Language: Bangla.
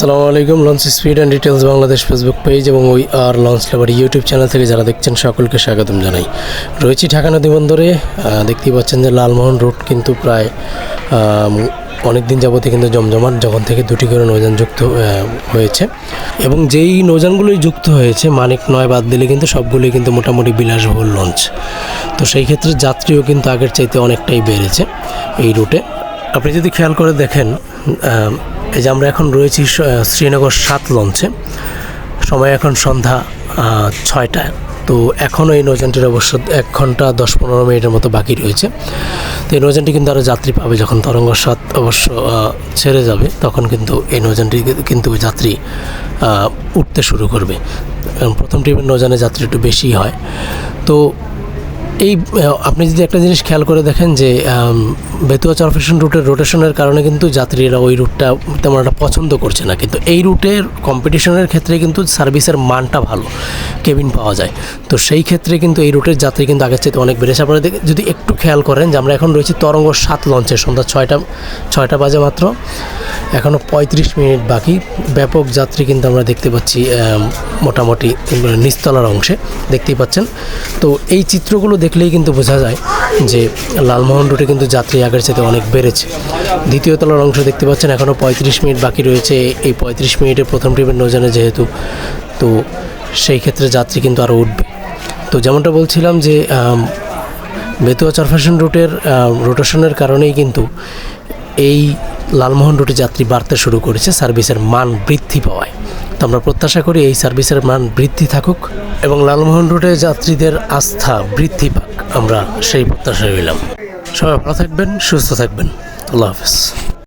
আসসালামু আলাইকুম launch speed and details Bangladesh Facebook page এবং ওই আর লঞ্চ লেবার ইউটিউব চ্যানেল থেকে যারা দেখছেন, সকলকে স্বাগতম জানাই। রয়েছি ঢাকা নদী বন্দরে দেখতেই পাচ্ছেন যে লালমোহন রুট কিন্তু প্রায় অনেক দিন যাবতে কিন্তু জমজমাট যখন থেকে দুটি করে নৌযান যুক্ত হয়েছে। এবং যেই নৌযানগুলোই যুক্ত হয়েছে, মানিক নয় বাদ দিলে কিন্তু সবগুলোই কিন্তু মোটামুটি বিলাসবহুল লঞ্চ তো সেই ক্ষেত্রে যাত্রীও কিন্তু আগের চাইতে অনেকটাই বেড়েছে এই রুটে আপনি যদি খেয়াল করে দেখেন এই যে আমরা এখন রয়েছি শ্রীনগর সাত লঞ্চে। সময় এখন সন্ধ্যা আহ, ছয়টা তো এখনও এই নৌযানটির অবশ্য এক ঘণ্টা দশ পনেরো মিনিটের মতো বাকি রয়েছে। তো এই নৌযানটি কিন্তু আরও যাত্রী পাবে যখন তরঙ্গ সাত অবশ্য ছেড়ে যাবে তখন কিন্তু এই নৌযানটি কিন্তু যাত্রী উঠতে শুরু করবে। প্রথম ট্রিপের নৌযানে যাত্রী একটু বেশি হয়। তো এই আপনি যদি একটা জিনিস খেয়াল করে দেখেন যে বেতুয়া চরফেশন রুটের রোটেশনের কারণে কিন্তু যাত্রীরা ওই রুটটা তেমন একটা পছন্দ করছে না। কিন্তু এই রুটের কম্পিটিশনের ক্ষেত্রে কিন্তু সার্ভিসের মানটা ভালো কেবিন পাওয়া যায়। তো সেই ক্ষেত্রে কিন্তু এই রুটের যাত্রী কিন্তু আগের চাইতে অনেক বেড়েছে। আপনারা যদি একটু খেয়াল করেন যে আমরা এখন রয়েছি তরঙ্গ সাত লঞ্চে সন্ধ্যা ছয়টা ছয়টা বাজে মাত্র। এখনও পঁয়ত্রিশ মিনিট বাকি। ব্যাপক যাত্রী কিন্তু আমরা দেখতে পাচ্ছি মোটামুটি নিচতলার অংশে দেখতেই পাচ্ছেন। তো এই চিত্রগুলো দেখলেই কিন্তু বোঝা যায় যে লালমোহন রুটে কিন্তু যাত্রী আগের সাথে অনেক বেড়েছে। দ্বিতীয় তলার অংশ দেখতে পাচ্ছেন এখনও পঁয়ত্রিশ মিনিট বাকি রয়েছে। এই পঁয়ত্রিশ মিনিটে প্রথম ট্রিপের নৌজানে যেহেতু, তো সেই ক্ষেত্রে যাত্রী কিন্তু আরও উঠবে। তো যেমনটা বলছিলাম যে বেতুয়া চরফ্যাশন রুটের রোটেশনের কারণেই কিন্তু এই লালমোহন রুটে যাত্রী বাড়তে শুরু করেছে, সার্ভিসের মান বৃদ্ধি পাওয়ায়। তো আমরা প্রত্যাশা করি এই সার্ভিসের মান বৃদ্ধি থাকুক এবং লালমোহন রুটে যাত্রীদের আস্থা বৃদ্ধি পাক। আমরা সেই প্রত্যাশা রইলাম। সবাই ভালো থাকবেন, সুস্থ থাকবেন। আল্লাহ হাফেজ।